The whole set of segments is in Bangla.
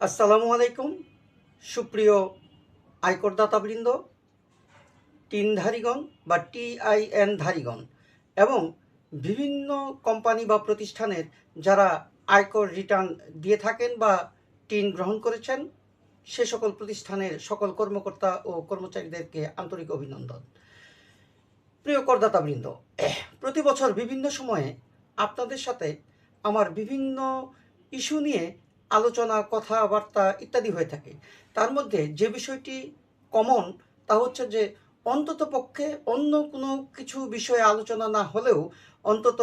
আসসালামু আলাইকুম, সুপ্রিয় আয়করদাতাবৃন্দ, টিনধারীগণ বা টিআইএন ধারীগণ এবং বিভিন্ন কোম্পানি বা প্রতিষ্ঠানের যারা আয়কর রিটার্ন দিয়ে থাকেন বা টিন গ্রহণ করেছেন, সে সকল প্রতিষ্ঠানের সকল কর্মকর্তা ও কর্মচারীদেরকে আন্তরিক অভিনন্দন। প্রিয় করদাতাবৃন্দ, প্রতি বছর বিভিন্ন সময়ে আপনাদের সাথে আমার বিভিন্ন ইস্যু নিয়ে আলোচনা, কথাবার্তা ইত্যাদি হয়ে থাকে। তার মধ্যে যে বিষয়টি কমন তা হচ্ছে যে অন্তত পক্ষে অন্য কোনো কিছু বিষয়ে আলোচনা না হলেও অন্তত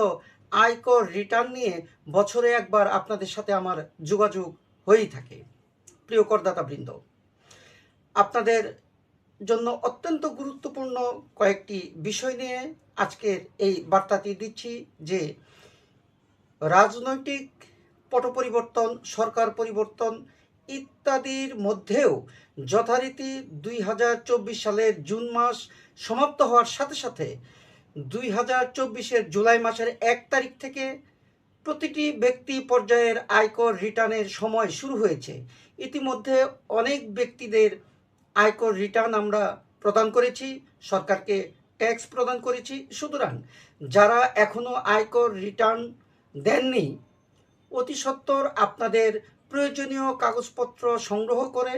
আয়কর রিটার্ন নিয়ে বছরে একবার আপনাদের সাথে আমার যোগাযোগ হয়েই থাকে, প্রিয় করদাতাবৃন্দ। আপনাদের জন্য অত্যন্ত গুরুত্বপূর্ণ কয়েকটি বিষয় নিয়ে আজকের এই বার্তাটি দিচ্ছি যে রাজনৈতিক পট পরিবর্তন সরকার পরিবর্তন ইত্যাদির মধ্যেও যথারীতি দুই হাজার চব্বিশ সালের জুন মাস সমাপ্ত হওয়ার সাথে সাথে দুই হাজার চব্বিশের জুলাই মাসের এক তারিখ থেকে প্রতিটি ব্যক্তি পর্যায়ের আয়কর রিটার্নের সময় শুরু হয়েছে। ইতিমধ্যে অনেক ব্যক্তিদের আয়কর রিটার্ন আমরা প্রদান করেছি, সরকারকে ট্যাক্স প্রদান করেছি। সুতরাং যারা এখনও আয়কর রিটার্ন দেননি অতি সত্বর আপনাদের প্রয়োজনীয় কাগজপত্র সংগ্রহ করে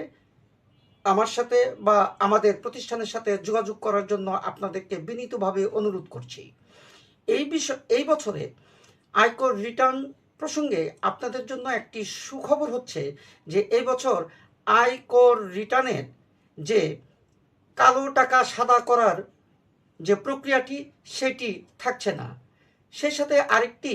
আমার সাথে বা আমাদের প্রতিষ্ঠানের সাথে যোগাযোগ করার জন্য আপনাদেরকে বিনীতভাবে অনুরোধ করছি। এই বিষয়, এই বছরে আয়কর রিটার্ন প্রসঙ্গে আপনাদের জন্য একটি সুখবর হচ্ছে যে এই বছর আয়কর রিটার্নের যে কালো টাকা সাদা করার যে প্রক্রিয়াটি সেটি থাকছে না। সেই সাথে আরেকটি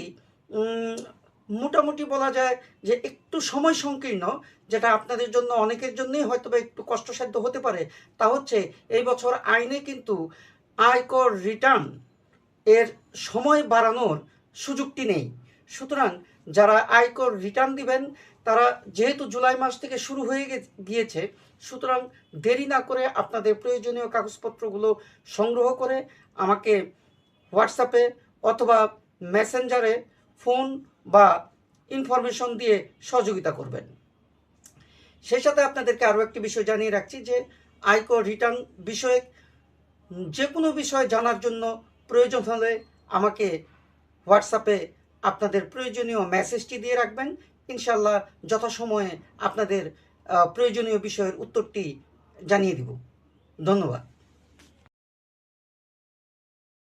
মোটামুটি বলা যায় যে একটু সময় সংকীর্ণ, যেটা আপনাদের জন্য অনেকের জন্যই হয়তো একটু কষ্টসাধ্য হতে পারে, তা হচ্ছে এই বছর আইনে কিন্তু আয়কর রিটার্ন এর সময় বাড়ানোর সুযোগটি নেই। সুতরাং যারা আয়কর রিটার্ন দিবেন, তারা যেহেতু জুলাই মাস থেকে শুরু হয়ে গিয়েছে, সুতরাং দেরি না করে আপনাদের প্রয়োজনীয় কাগজপত্রগুলো সংগ্রহ করে আমাকে হোয়াটসঅ্যাপে অথবা মেসেঞ্জারে ফোন বা ইনফরমেশন দিয়ে সহযোগিতা করবেন। সেই সাথে আপনাদেরকে আরও একটি বিষয় জানিয়ে রাখছি যে আয়কর রিটার্ন বিষয়ে যে কোনো বিষয় জানার জন্য প্রয়োজন হলে আমাকে হোয়াটসঅ্যাপে আপনাদের প্রয়োজনীয় মেসেজটি দিয়ে রাখবেন। ইনশাল্লাহ যথাসময়ে আপনাদের প্রয়োজনীয় বিষয়ের উত্তরটি জানিয়ে দিব। ধন্যবাদ।